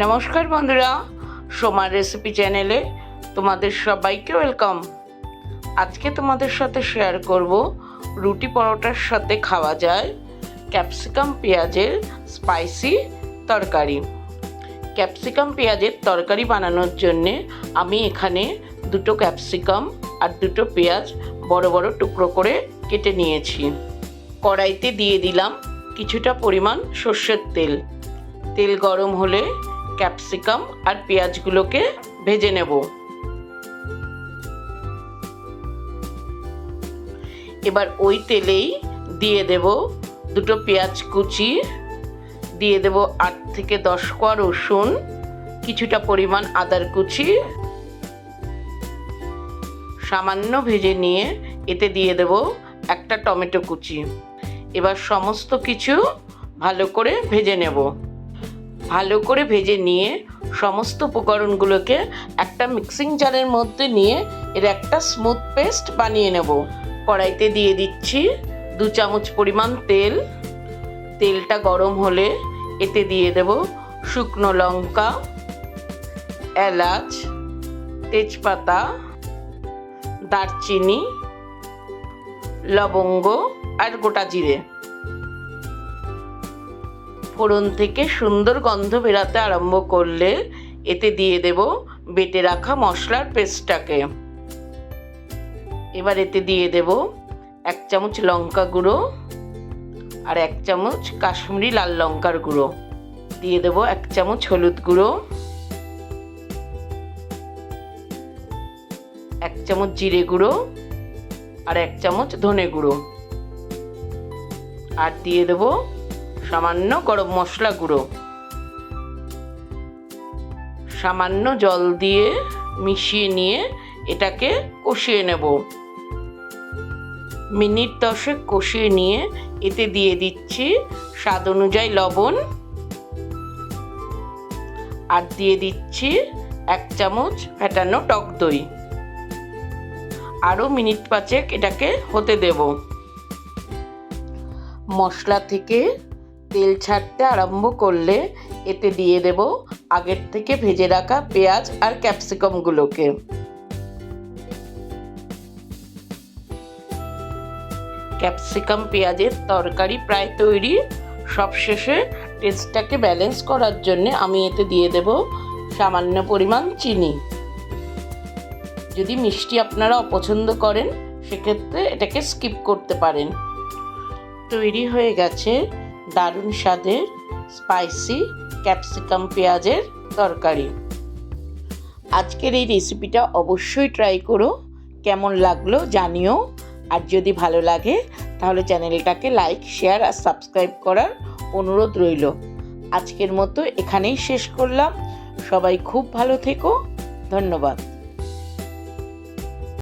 নমস্কার বন্ধুরা, সোমার রেসিপি চ্যানেলে তোমাদের সবাইকে ওয়েলকাম আজকে তোমাদের সাথে শেয়ার করব রুটি পরোটার সাথে খাওয়া যায় ক্যাপসিকাম পেঁয়াজের স্পাইসি তরকারি। ক্যাপসিকাম পেঁয়াজের তরকারি বানানোর জন্যে আমি এখানে দুটো ক্যাপসিকাম আর দুটো পেঁয়াজ বড় বড় টুকরো করে কেটে নিয়েছি। কড়াইতে দিয়ে দিলাম কিছুটা পরিমাণ সর্ষের তেল। তেল গরম হলে ক্যাপসিকাম আর পেঁয়াজগুলোকে ভেজে নেব। এবার ওই তেলেই দিয়ে দেব দুটো পেঁয়াজ কুচি, দিয়ে দেব আট থেকে দশ কোয়া রসুন, কিছুটা পরিমাণ আদার কুচি। সামান্য ভেজে নিয়ে এতে দিয়ে দেব একটা টমেটো কুচি। এবার সমস্ত কিছু ভালো করে ভেজে নেব। ভালো করে ভেজে নিয়ে সমস্ত উপকরণগুলোকে একটা মিক্সিং জারের মধ্যে নিয়ে এর একটা স্মুথ পেস্ট বানিয়ে নেব। কড়াইতে দিয়ে দিচ্ছি দু চামচ পরিমাণ তেল। তেলটা গরম হলে এতে দিয়ে দেব শুকনো লঙ্কা, এলাচ, তেজপাতা, দারচিনি, লবঙ্গ আর গোটা জিরে। ফোড়ন থেকে সুন্দর গন্ধ বেরাতে আরম্ভ করলে এতে দিয়ে দেব বেটে রাখা মশলার পেস্টটাকে। এবার এতে দিয়ে দেব এক চামচ লঙ্কা গুঁড়ো আর এক চামচ কাশ্মীরি লাল লঙ্কার গুঁড়ো। দিয়ে দেব এক চামচ হলুদ গুঁড়ো। এক চামচ জিরে গুঁড়ো আর এক চামচ ধনে গুঁড়ো। আর দিয়ে দেবো সামান্য গরম মশলা গুঁড়ো। সামান্য জল দিয়ে মিশিয়ে নিয়ে এটাকে কষিয়ে নেব। মিনিট দশেক কষিয়ে নিয়ে এতে দিয়ে দিচ্ছি স্বাদ অনুযায়ী লবণ। আর দিয়ে দিচ্ছি এক চামচ ফেটানো টক দই। আরও মিনিট পাঁচেক এটাকে হতে দেব। মশলা থেকে তেল ছাড়তে আরম্ভ করলে এতে দিয়ে দেব আগের থেকে ভেজে রাখা পেঁয়াজ আর ক্যাপসিকামগুলোকে। ক্যাপসিকাম পেঁয়াজের তরকারি প্রায় তৈরি। সবশেষে টেস্টটাকে ব্যালেন্স করার জন্য আমি এতে দিয়ে দেব সামান্য পরিমাণ চিনি। যদি মিষ্টি আপনারা অপছন্দ করেন, সেক্ষেত্রে এটাকে স্কিপ করতে পারেন। তৈরি হয়ে গেছে দারুণ স্বাদের স্পাইসি ক্যাপসিকাম পেঁয়াজের তরকারি। আজকের এই রেসিপিটা অবশ্যই ট্রাই করো, কেমন লাগল জানিও, আর যদি ভালো লাগে, তাহলে চ্যানেলটাকে লাইক শেয়ার আর সাবস্ক্রাইব করার অনুরোধ রইল। আজকের মতো এখানেই শেষ করলাম। সবাই খুব ভালো থেকো। ধন্যবাদ।